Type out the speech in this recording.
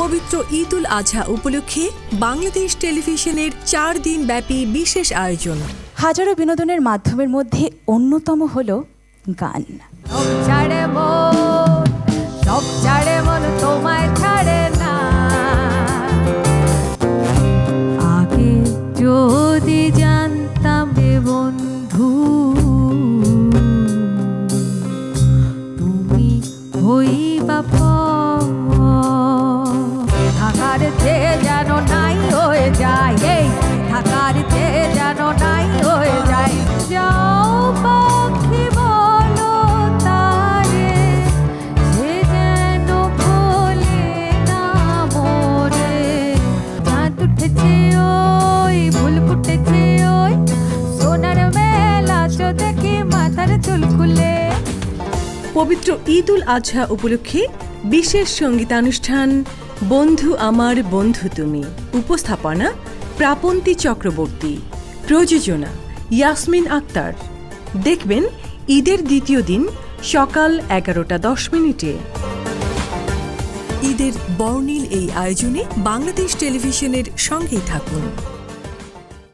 পবিত্র ঈদ উল আজহা উপলক্ষে বাংলাদেশ টেলিভিশনের চার দিন ব্যাপী বিশেষ আয়োজন। হাজারো বিনোদনের মাধ্যমের মধ্যে অন্যতম হল গান। সব ছাড়ে মন সব ছাড়ে মন তোমায় না। আগে যদি জানতাম বন্ধু তুমি হইবা পর। পবিত্র ঈদ উল আজহা উপলক্ষে বিশেষ সঙ্গীতানুষ্ঠান বন্ধু আমার বন্ধু তুমি, উপস্থাপনা প্রাপন্তি চক্রবর্তী, প্রযোজনা ইয়াসমিন আক্তার। দেখবেন ঈদের দ্বিতীয় দিন সকাল এগারোটা দশ মিনিটে। ঈদের বর্ণিল এই আয়োজনে বাংলাদেশ টেলিভিশনের সঙ্গেই থাকুন।